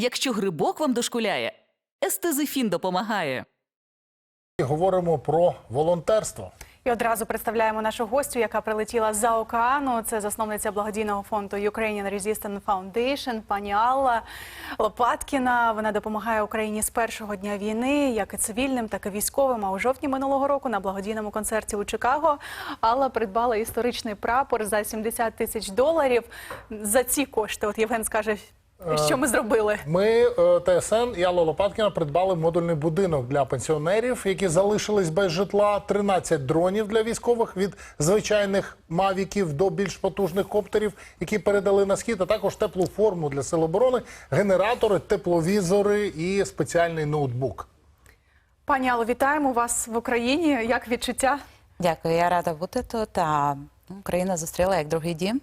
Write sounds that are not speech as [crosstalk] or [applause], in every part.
Якщо грибок вам дошкуляє, естезифін допомагає. Говоримо про волонтерство. І одразу представляємо нашу гостю, яка прилетіла з-за океану. Це засновниця благодійного фонду Ukrainian Resistance Foundation, пані Алла Лопаткіна. Вона допомагає Україні з першого дня війни, як і цивільним, так і військовим. А у жовтні минулого року на благодійному концерті у Чикаго Алла придбала історичний прапор за 70 тисяч доларів. За ці кошти, от Євген скаже, що ми зробили. Ми е, ТСН і Алла Лопаткіна придбали модульний будинок для пенсіонерів, які залишились без житла. 13 дронів для військових від звичайних мавіків до більш потужних коптерів, які передали на схід. А також теплу форму для сил оборони, генератори, тепловізори і спеціальний ноутбук. Пані Алло, вітаємо вас в Україні. Як відчуття? Дякую, я рада бути тут. А Україна зустріла як другий дім.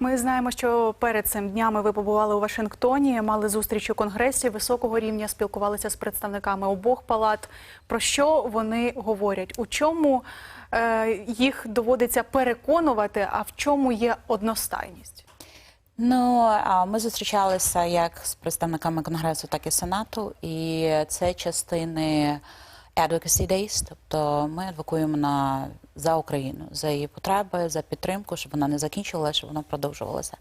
Ми знаємо, що перед цим днями ви побували у Вашингтоні, мали зустріч у конгресі високого рівня, спілкувалися з представниками обох палат. Про що вони говорять? У чому е, їх доводиться переконувати, а в чому є одностайність? Ну ми зустрічалися як з представниками конгресу, так і сенату, і це частини Advocacy Days, тобто ми адвокуємо на за Україну, за її потреби, за підтримку, щоб вона не закінчувалася, щоб вона продовжувалася.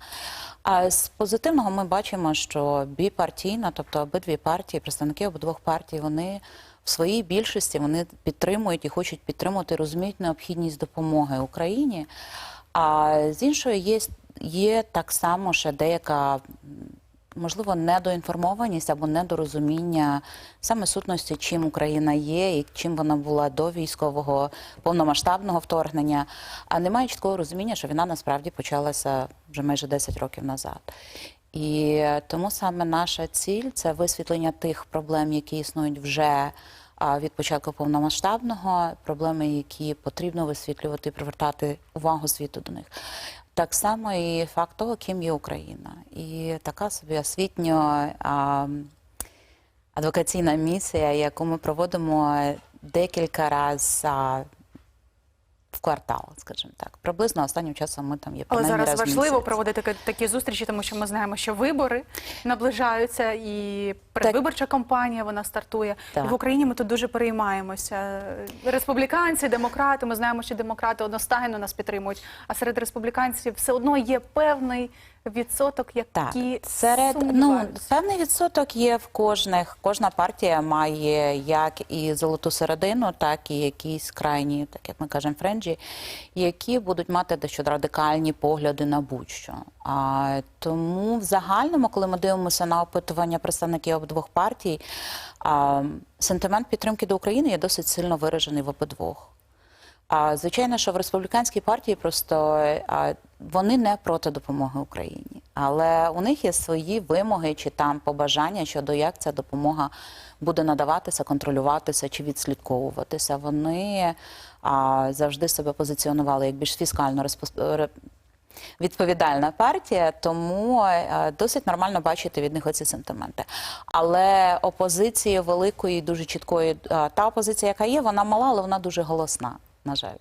А з позитивного ми бачимо, що біпартійна, тобто обидві партії, представники обидвох партій, вони в своїй більшості вони підтримують і хочуть підтримувати, розуміють необхідність допомоги Україні. А з іншої є, є так само ще деяка. Можливо, недоінформованість або недорозуміння саме сутності, чим Україна є і чим вона була до військового повномасштабного вторгнення, а немає чіткого розуміння, що війна насправді почалася вже майже 10 років назад. І тому саме наша ціль це висвітлення тих проблем, які існують вже від початку повномасштабного, проблеми, які потрібно висвітлювати і привертати увагу світу до них. Так само і факт того, ким є Україна. І така собі освітньо адвокаційна місія, яку ми проводимо декілька разів в квартал, скажімо так. Приблизно останнім часом ми там є Але зараз раз важливо місяць. проводити такі- такі зустрічі, тому що ми знаємо, що вибори наближаються, і передвиборча кампанія вона стартує. Так. І в Україні ми тут дуже переймаємося. Республіканці, демократи. Ми знаємо, що демократи одностайно нас підтримують. А серед республіканців все одно є певний відсоток, Так, які серед ну певний відсоток є в кожних. Кожна партія має як і золоту середину, так і якісь крайні, так як ми кажемо, френджі, які будуть мати дещо радикальні погляди на будь-що. Тому в загальному, коли ми дивимося на опитування представників обидвох партій, а, сентимент підтримки до України є досить сильно виражений в обидвох. Звичайно, що в республіканській партії просто вони не проти допомоги Україні, але у них є свої вимоги чи там побажання щодо як ця допомога буде надаватися, контролюватися чи відслідковуватися. Вони завжди себе позиціонували як більш фіскально відповідальна партія, тому е, досить нормально бачити від них оці сентименти. Але опозиції великої, дуже чіткої, е, та опозиція, яка є, вона мала, але вона дуже голосна, на жаль.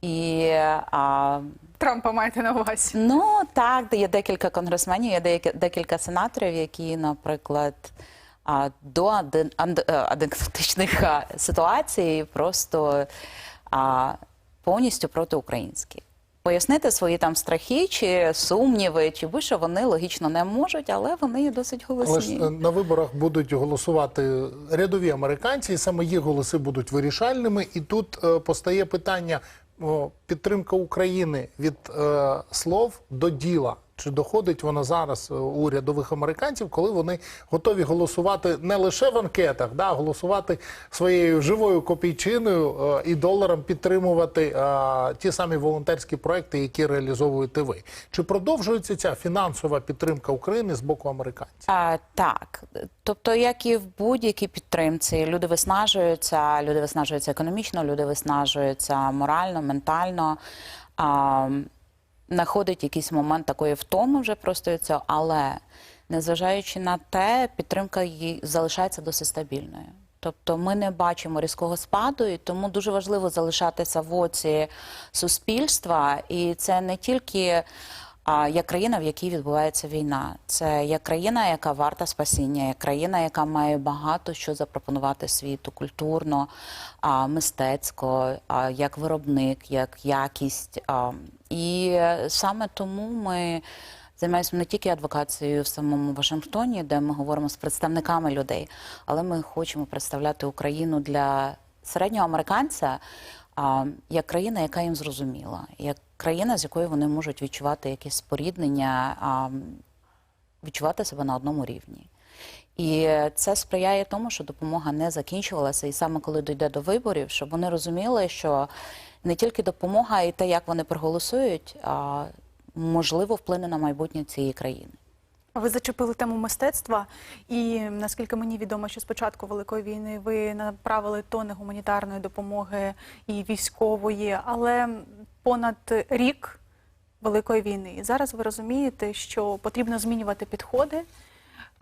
І а, Трампа маєте на увазі. ну так, є декілька конгресменів, є декілька сенаторів, які, наприклад, до е, адекватичних ситуацій просто а, повністю протиукраїнські. Пояснити свої там страхи чи сумніви, чи будь-що вони логічно не можуть, але вони досить Але ж е, на виборах будуть голосувати рядові американці, і саме їх голоси будуть вирішальними. І тут е, постає питання о, підтримка України від е, слов до діла. Чи доходить вона зараз е, у рядових американців, коли вони готові голосувати не лише в анкетах, да, голосувати своєю живою копійчиною е, і доларом підтримувати е, ті самі волонтерські проекти, які реалізовуєте ви? Чи продовжується ця фінансова підтримка України з боку американців? А, так, тобто, як і в будь-якій підтримці, люди виснажуються, люди виснажуються економічно, люди виснажуються морально, ментально. А, знаходить якийсь момент такої втоми вже просто від цього, але незважаючи на те, підтримка її залишається досить стабільною. Тобто ми не бачимо різкого спаду, і тому дуже важливо залишатися в оці суспільства. І це не тільки а, як країна, в якій відбувається війна. Це як країна, яка варта спасіння, як країна, яка має багато що запропонувати світу культурно, мистецько, як виробник, як якість. І саме тому ми. Займаємося не тільки адвокацією в самому Вашингтоні, де ми говоримо з представниками людей, але ми хочемо представляти Україну для середнього американця а, як країна, яка їм зрозуміла, як країна, з якою вони можуть відчувати якесь споріднення, а, відчувати себе на одному рівні. І це сприяє тому, що допомога не закінчувалася, і саме коли дійде до виборів, щоб вони розуміли, що не тільки допомога і те, як вони проголосують, а можливо вплине на майбутнє цієї країни. Ви зачепили тему мистецтва, і наскільки мені відомо, що з початку великої війни ви направили тони гуманітарної допомоги і військової, але понад рік великої війни. І зараз ви розумієте, що потрібно змінювати підходи.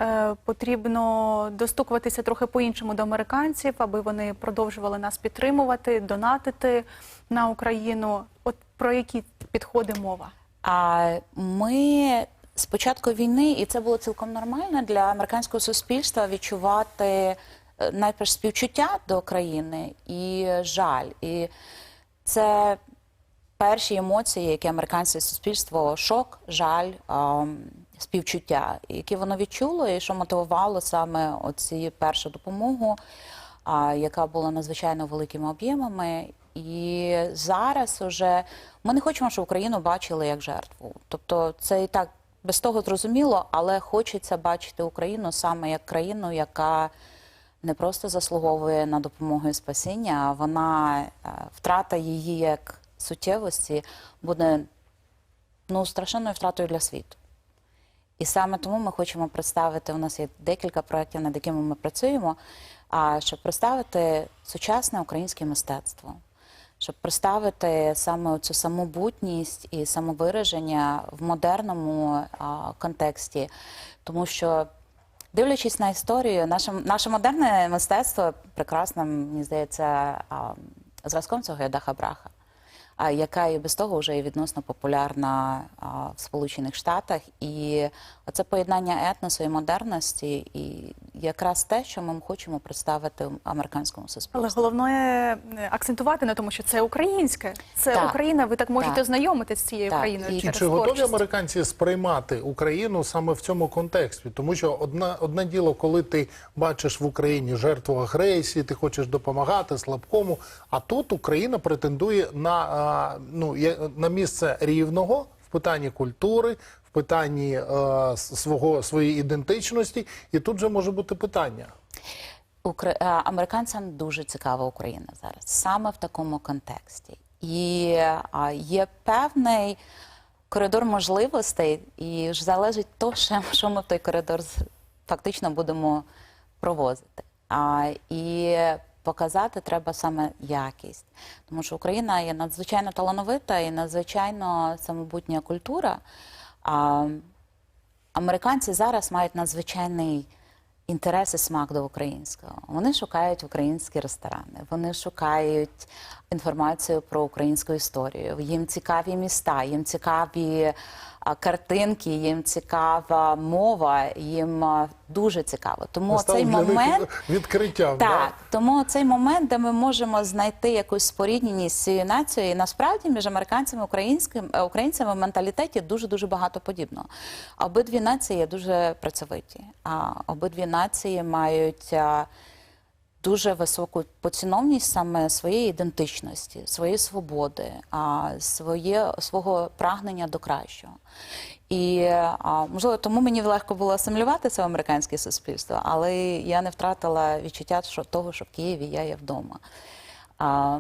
е, Потрібно достукуватися трохи по-іншому до американців, аби вони продовжували нас підтримувати, донатити на Україну. От про які підходи мова? А ми з початку війни, і це було цілком нормально для американського суспільства відчувати е, найперш співчуття до країни і жаль. І це перші емоції, які американське суспільство шок, жаль, співчуття, які воно відчуло, і що мотивувало саме оці першу допомогу, яка була надзвичайно великими об'ємами. І зараз уже ми не хочемо, щоб Україну бачили як жертву. Тобто це і так без того зрозуміло, але хочеться бачити Україну саме як країну, яка не просто заслуговує на допомогу і спасіння, а вона е, втрата її як суттєвості буде ну, страшенною втратою для світу. І саме тому ми хочемо представити, у нас є декілька проєктів, над якими ми працюємо, а щоб представити сучасне українське мистецтво, щоб представити саме цю самобутність і самовираження в модерному а, контексті. Тому що, дивлячись на історію, наше, наше модерне мистецтво прекрасно, мені здається, зразком цього є Браха яка і без того вже є відносно популярна в Сполучених Штатах. І це поєднання етносу і модерності, і якраз те, що ми хочемо представити американському Але головне е, акцентувати на тому, що це українське, це Так. Україна. Ви так можете Так. знайомитися з цією Так. країною І І через чи готові творчість. американці сприймати Україну саме в цьому контексті? Тому що одна, одне діло, коли ти бачиш в Україні жертву агресії, ти хочеш допомагати слабкому. А тут Україна претендує на, а, ну, на місце рівного в питанні культури, в питанні е, свого своєї ідентичності, і тут же може бути питання. Укра... Американцям дуже цікава Україна зараз, саме в такому контексті. І а, є певний коридор можливостей, і ж залежить то, що ми в той коридор фактично будемо провозити. А, і показати треба саме якість. Тому що Україна є надзвичайно талановита і надзвичайно самобутня культура. А, американці зараз мають надзвичайний інтерес і смак до українського. Вони шукають українські ресторани, вони шукають інформацію про українську історію. Їм цікаві міста, їм цікаві картинки, їм цікава мова, їм дуже цікаво. Тому Настав цей момент. відкриттям. да? Тому цей момент, де ми можемо знайти якусь спорідненість з цією нацією, і насправді між американцями і українським е, українцями в менталітеті дуже дуже багато подібного. Обидві нації є дуже працьовиті, а обидві нації мають. Дуже високу поціновність саме своєї ідентичності, своєї свободи, а, своє, свого прагнення до кращого. І а, можливо, тому мені легко було асимілюватися в американське суспільство, але я не втратила відчуття що, того, що в Києві я є вдома. А,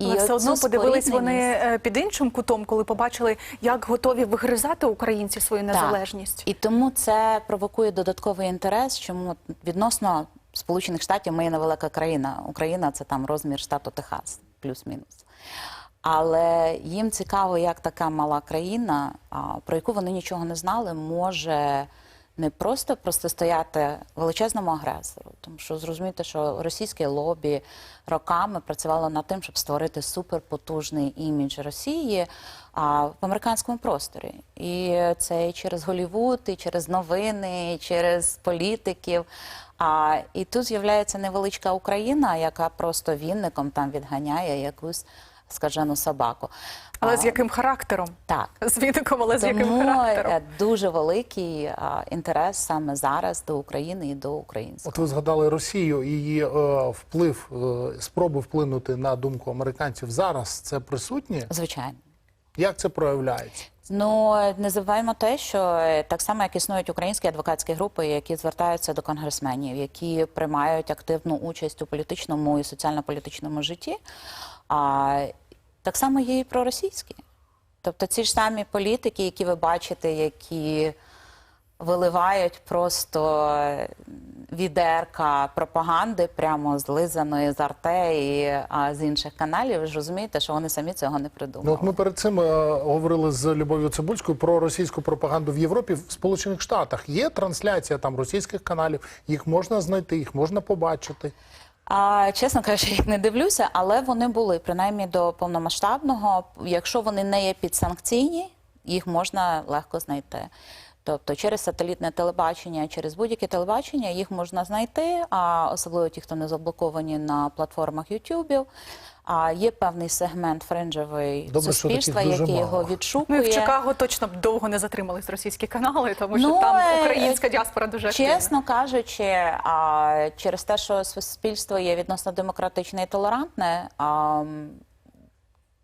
Але все одно подивились вони е, під іншим кутом, коли побачили, як готові вигризати українці свою незалежність. Так. І тому це провокує додатковий інтерес, чому відносно Сполучених Штатів ми є невелика країна. Україна це там розмір штату Техас, плюс-мінус. Але їм цікаво, як така мала країна, про яку вони нічого не знали, може не просто протистояти величезному агресору, тому що зрозуміти, що російське лобі роками працювало над тим, щоб створити суперпотужний імідж Росії а, в американському просторі. І це і через Голівуд, і через новини, і через політиків. А, і тут з'являється невеличка Україна, яка просто вінником там відганяє якусь скажену собаку. Але А, з яким характером? так. З відиком, але з яким характером? е, дуже великий а, інтерес саме зараз до України і до українського. От ви згадали Росію і її е, вплив, е, спроби вплинути на думку американців зараз. Це присутнє? Звичайно. Як це проявляється? Ну не забуваємо те, що е, так само як існують українські адвокатські групи, які звертаються до конгресменів, які приймають активну участь у політичному і соціально-політичному житті. А так само є і проросійські. Тобто ці ж самі політики, які ви бачите, які виливають просто відерка пропаганди прямо злизаної з арте і а, з інших каналів. Ви ж розумієте, що вони самі цього не придумали. Ну, от ми перед цим е, говорили з Любов'ю Цибульською про російську пропаганду в Європі в Сполучених Штатах. Є трансляція там російських каналів, їх можна знайти, їх можна побачити. А, чесно кажучи, [laughs] їх не дивлюся, але вони були принаймні до повномасштабного. Якщо вони не є підсанкційні, їх можна легко знайти. Тобто через сателітне телебачення, через будь-яке телебачення їх можна знайти, а особливо ті, хто не заблоковані на платформах Ютубів. А є певний сегмент френджевий Добре, суспільства, який його мало. Ну відшукує. і в Чикаго точно б довго не затримались російські канали, тому що Ну, там е, українська діаспора дуже активна. Чесно кажучи, а, через те, що суспільство є відносно демократичне і толерантне, а,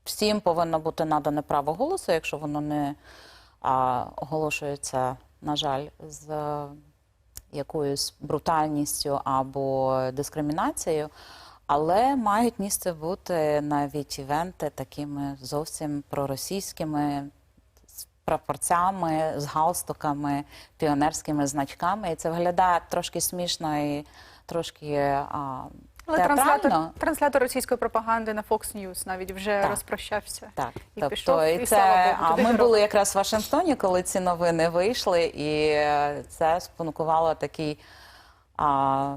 всім повинно бути надане право голосу, якщо воно не а, оголошується, на жаль, з якоюсь брутальністю або дискримінацією. Але мають місце бути навіть івенти такими зовсім проросійськими, з прапорцями, з галстуками, піонерськими значками. І це виглядає трошки смішно і трошки а, Але театрально. транслятор, транслятор російської пропаганди на Fox News навіть вже Так. розпрощався. Так, І тобто пішов, і і це Богу, а ми були якраз в Вашингтоні, коли ці новини вийшли, і е, це спонукувало такий а,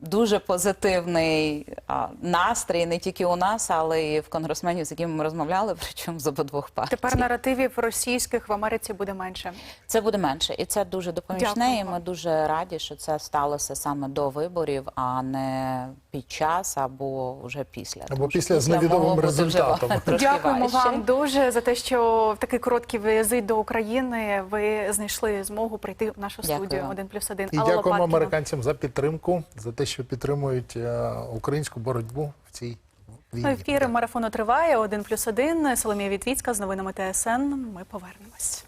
дуже позитивний а, настрій не тільки у нас, але і в конгресменів, з якими ми розмовляли, [laughs] причому з обидвох партій. Тепер наративів російських в Америці буде менше. Це буде менше, і це дуже допомічне. Дякую І ми дуже раді, що це сталося саме до виборів, а не під час або вже після. Або Тому після з невідомим результатом. [laughs] Дякуємо важче. вам дуже за те, що в такий короткий виїзд до України ви знайшли змогу прийти в нашу Дякую студію вам. один плюс один. І дякуємо американцям за підтримку, за те, що підтримують е, українську боротьбу в цій війні. Ефір марафону триває один плюс один. Соломія Вітвіцька з новинами ТСН. Ми повернемось.